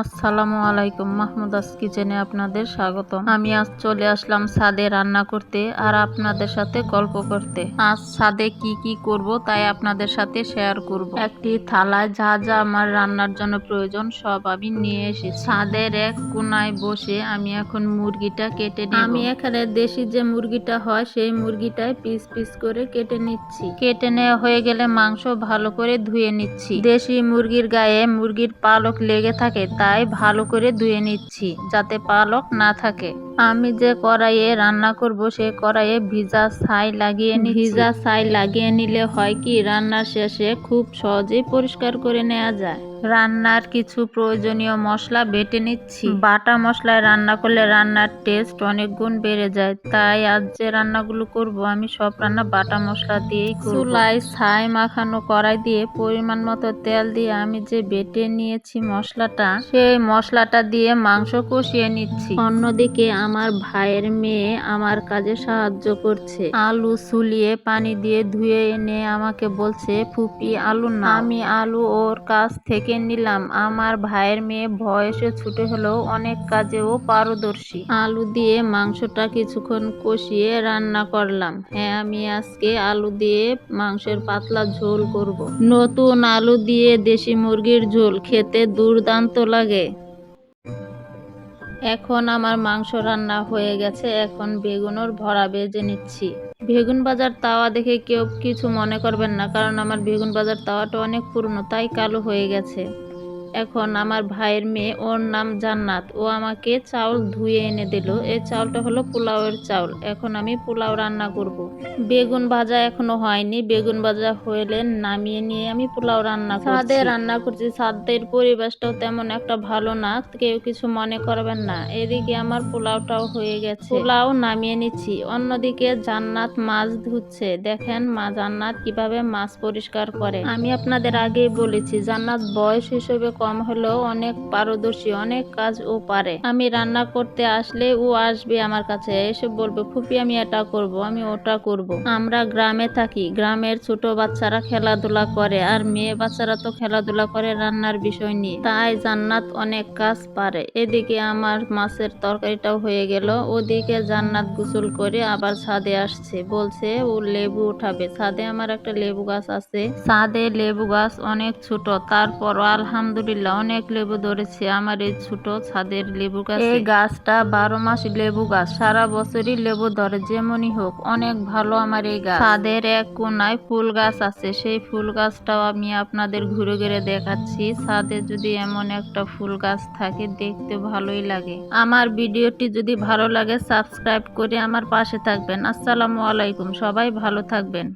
আসসালামু আলাইকুম মাহমুদাস কিচেনে আপনাদের স্বাগতম। আমি আজ চলে আসলাম ছাদে রান্না করতে আর আপনাদের সাথে গল্প করতে। আজ ছাদে কি কি করব তাই আপনাদের সাথে শেয়ার করব। একটি থালায় যা যা আমার রান্নার জন্য প্রয়োজন সব আমি নিয়ে এসেছি। ছাদের এক কোনায় বসে আমি এখন মুরগিটা কেটে নিই আমি এখানে দেশি যে মুরগিটা হয় সেই মুরগিটাই পিস পিস করে কেটে নিচ্ছি। কেটে নেওয়া হয়ে গেলে মাংস ভালো করে ধুয়ে নিচ্ছি। দেশি মুরগির গায়ে মুরগির পালক লেগে থাকে তাই ভালো করে ধুয়ে নিচ্ছি যাতে পালক না থাকে। আমি যে কড়াইয়ে রান্না করব সে কড়াইয়ে ভিজা ছাই লাগিয়ে নি ভিজা ছাই লাগিয়ে নিলে হয় কি রান্নার শেষে খুব সহজেই পরিষ্কার করে নেওয়া যায়। রান্নার কিছু প্রয়োজনীয় মশলা বেটে নিচ্ছি। বাটা মশলায় রান্না করলে রান্নার টেস্ট অনেক গুণ বেড়ে যায়। তাই আজ যে রান্নাগুলো করব আমি সব রান্না বাটা মশলা দিয়েই করব। চুলায় ছাই মাখানো কড়াই দিয়ে পরিমাণ মতো তেল দিয়ে আমি যে বেটে নিয়েছি মশলাটা সেই মশলাটা দিয়ে মাংস কষিয়ে নিচ্ছি। অন্যদিকে আমার ভাইয়ের মেয়ে আমার কাজে সাহায্য করছে। আলু সুলিয়ে পানি দিয়ে ধুয়ে এনে আমাকে বলছে, ফুপি, আলু না আমি আলু ওর কাছ থেকে নিলাম। আমার ভাইয়ের মেয়ে বয়সে ছুটে হলেও অনেক কাজেও পারদর্শী। আলু দিয়ে মাংসটা কিছুক্ষণ কষিয়ে রান্না করলাম। হ্যাঁ আমি আজকে আলু দিয়ে মাংসের পাতলা ঝোল করব। নতুন আলু দিয়ে দেশি মুরগির ঝোল খেতে দুর্দান্ত লাগে। এখন আমার মাংস রান্না হয়ে গেছে, এখন বেগুনের ভরা বেজে নিচ্ছি। বেগুন বাজার তাওয়া দেখে কেউ কিছু মনে করবেন না, কারণ আমার বেগুন বাজার তাওয়াটা অনেক পুরনো, তাই কালো হয়ে গেছে। এখন আমার ভাইয়ের মেয়ে ওর নাম জান্নাত। ও আমাকে চাউল ধুয়ে এনে দিল। এই চাউলটা হলো পোলাওয়ের চাউল। এখন আমি পোলাও রান্না করব। বেগুন ভাজা এখনও হয়নি। বেগুন ভাজা হলে নামিয়ে নিয়ে আমি পোলাও রান্না ছাদে রান্না করছি। ছাদের পরিবেশটাও তেমন একটা ভালো না। কেউ কিছু মনে করবেন না। এদিকে আমার পোলাওটাও হয়ে গেছে। পোলাও নামিয়ে নিচ্ছি। অন্যদিকে জান্নাত মাছ ধুচ্ছে। দেখেন মা জান্নাত কীভাবে মাছ পরিষ্কার করে। আমি আপনাদের আগেই বলেছি জান্নাত বয়স হিসেবে কম হলেও অনেক পারদর্শী, অনেক কাজ ও পারে। আমি রান্না করতে আসলে ও আসবে আমার কাছে, এসে বলবে, ফুপি, আমি এটা করব, আমি ওটা করব। আমরা গ্রামে থাকি, গ্রামের ছোট বাচ্চারা খেলাধুলা করে আর মেয়ে বাচ্চারা তো খেলাধুলা করে রান্নার বিষয় নিয়ে। তাই জান্নাত অনেক কাজ পারে। এদিকে আমার মাছের তরকারিটাও হয়ে গেল, ওদিকে জান্নাত গোসল করে আবার ছাদে আসছে। বলছে, ও লেবু উঠাবে। ছাদে আমার একটা লেবু গাছ আছে। ছাদে লেবু গাছ অনেক ছোট তারপর আলহামদুলিল্লাহ অনেক লেবু ধরেছে আমার এই ছোট ছাদের লেবু গাছ। এই গাছটা বারো মাস লেবু গাছ সারা বছরই লেবু ধরে যেমনই হোক অনেক ভালো আমার এই গাছ। ছাদের এক কোনায় ফুল গাছ আছে সেই ফুল গাছটাও আমি আপনাদের ঘুরে ঘুরে দেখাচ্ছি। ছাদে যদি এমন একটা ফুল গাছ থাকে দেখতে ভালোই লাগে। আমার ভিডিওটি যদি ভালো লাগে সাবস্ক্রাইব করে আমার পাশে থাকবেন। আসসালামু আলাইকুম সবাই ভালো থাকবেন।